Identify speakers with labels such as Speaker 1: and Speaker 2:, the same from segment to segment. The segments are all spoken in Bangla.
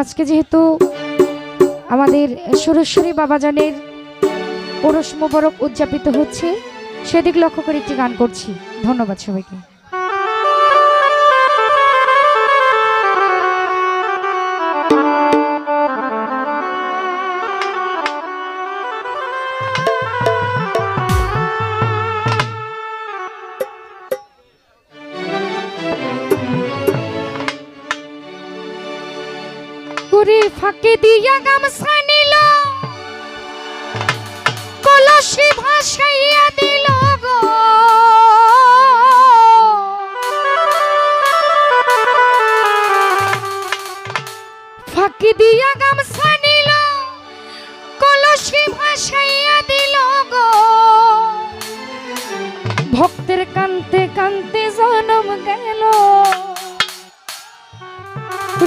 Speaker 1: আজকে যেহেতু আমাদের সুরেশ্বরী বাবাজানের ওরস মোবারক উদযাপিত হচ্ছে, সেদিক লক্ষ্য করে একটি গান করছি। ধন্যবাদ সবাইকে। ফাঁকে দিয়া গামছা নিল। কলসি ভাসাইয়া দিল গো। ফাঁকি দিয়া গামছা নিল, কলসি ভাসাইয়া দিল গো। ভক্তের কান্তে কান্তে জনম গেল।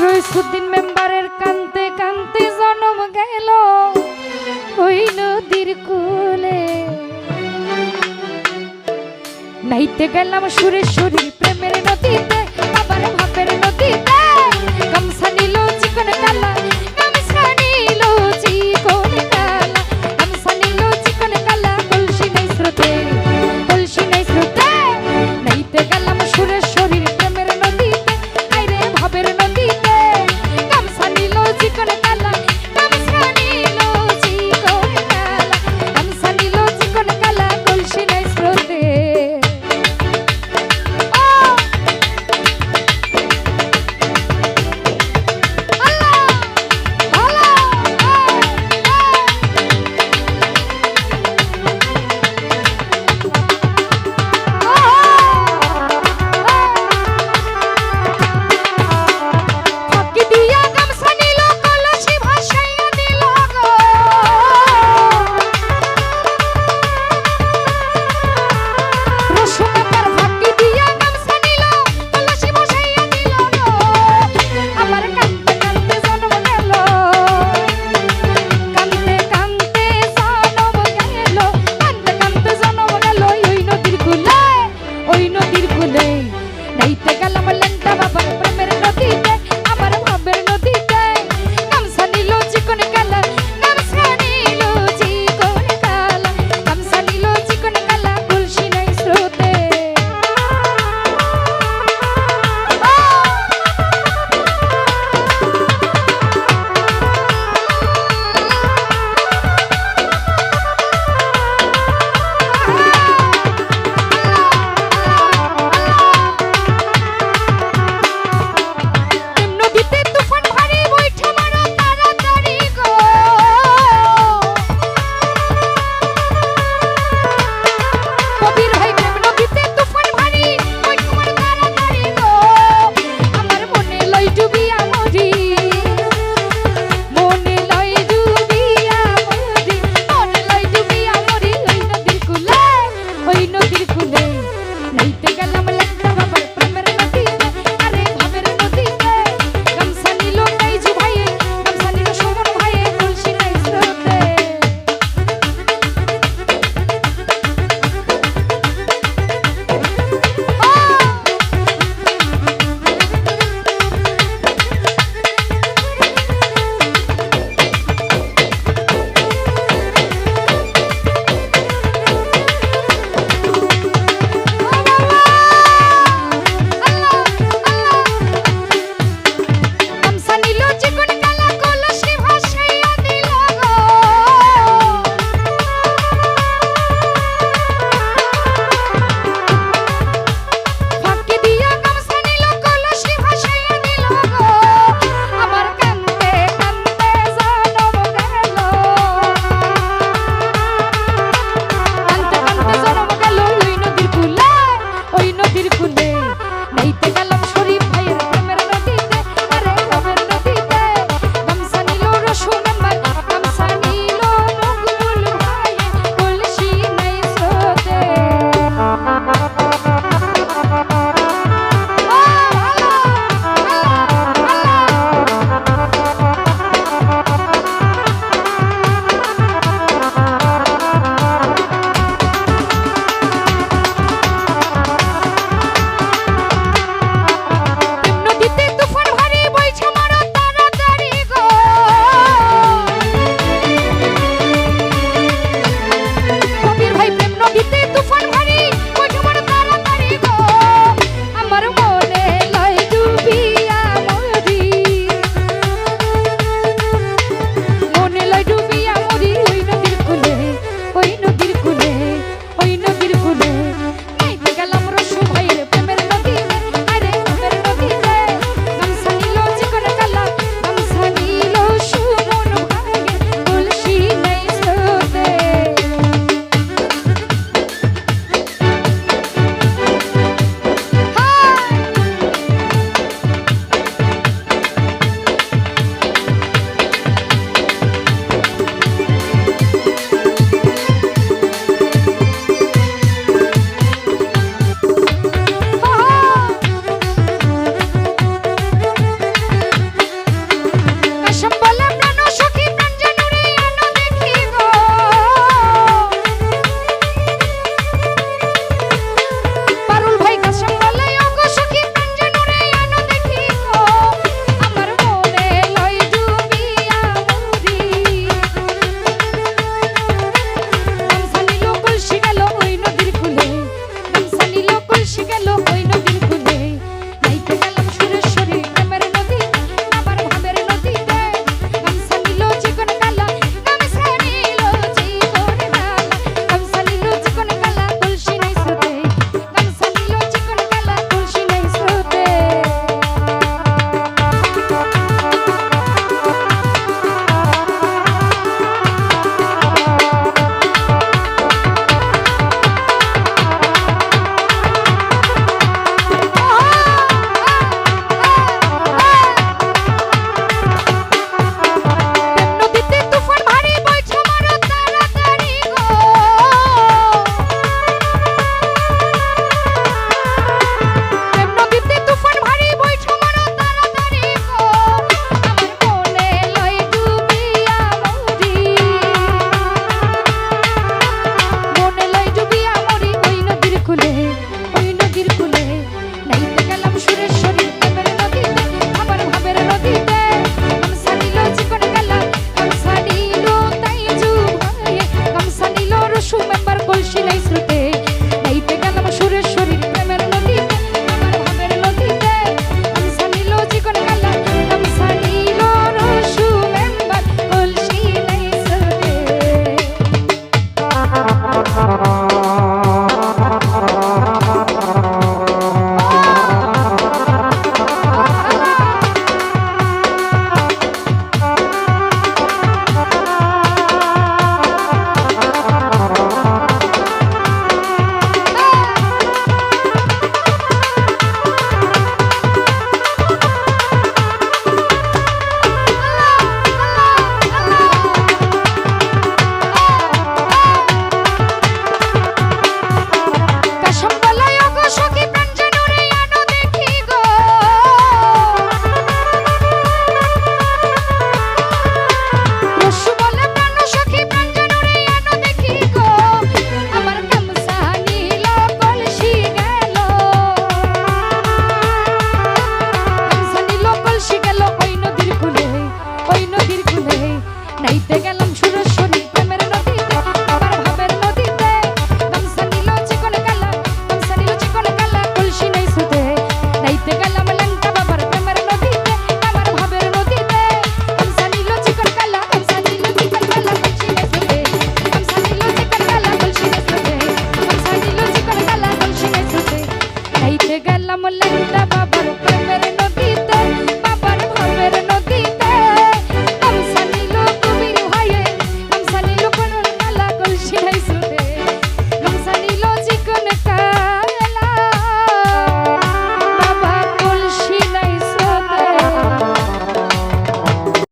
Speaker 1: রইসুদ্দিন মেম্বারের কান্তে গেল ওই নদীর কুলে নাইতে গেলাম প্রেমের